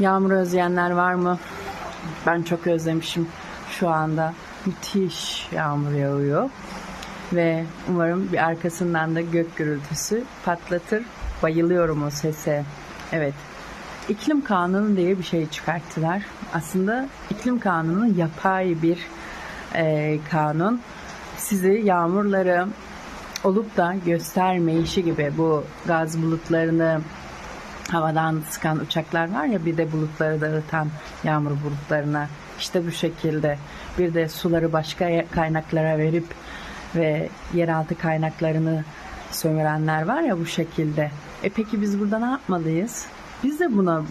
Yağmur özleyenler var mı? Ben çok özlemişim. Şu anda müthiş yağmur yağıyor. Ve umarım bir arkasından da gök gürültüsü patlatır. Bayılıyorum o sese. Evet. İklim kanunu diye bir şey çıkarttılar. Aslında iklim kanunu yapay bir e, kanun. Sizi yağmurları olup da göstermeyişi gibi bu gaz bulutlarını havadan sıkan uçaklar var ya bir de bulutları dağıtan yağmur bulutlarına işte bu şekilde bir de suları başka kaynaklara verip ve yeraltı kaynaklarını sömürenler var ya bu şekilde. E peki biz burada ne yapmalıyız? Biz de buna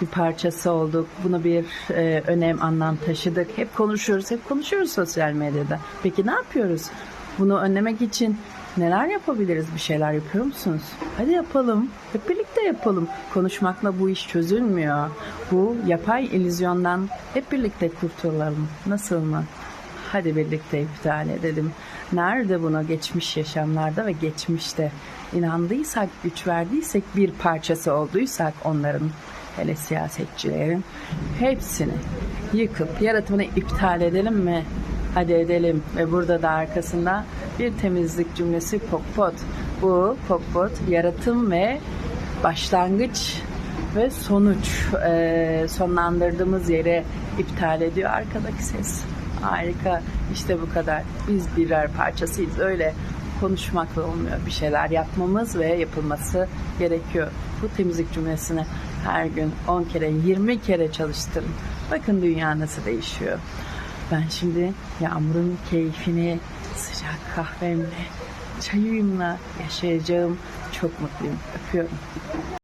bir parçası olduk. Buna bir e, önem, anlam taşıdık. Hep konuşuyoruz, hep konuşuyoruz sosyal medyada. Peki ne yapıyoruz? Bunu önlemek için neler yapabiliriz? Bir şeyler yapıyor musunuz? Hadi yapalım. Hep birlikte yapalım. Konuşmakla bu iş çözülmüyor. Bu yapay illüzyondan hep birlikte kurtulalım. Nasıl mı? Hadi birlikte iptal edelim. Nerede buna geçmiş yaşamlarda ve geçmişte inandıysak, güç verdiysek, bir parçası olduysak onların hele siyasetçilerin hepsini yıkıp yaratımını iptal edelim mi? Hadi edelim ve burada da arkasında bir temizlik cümlesi pokpot. Bu pokpot yaratım ve başlangıç ve sonuç e, sonlandırdığımız yere iptal ediyor arkadaki ses. Harika. İşte bu kadar. Biz birer parçasıyız. Öyle konuşmakla olmuyor. Bir şeyler yapmamız ve yapılması gerekiyor. Bu temizlik cümlesini her gün 10 kere, 20 kere çalıştırın. Bakın dünya nasıl değişiyor. Ben şimdi yağmurun keyfini sıcak kahvemle, çayımla yaşayacağım. Çok mutluyum. Öpüyorum.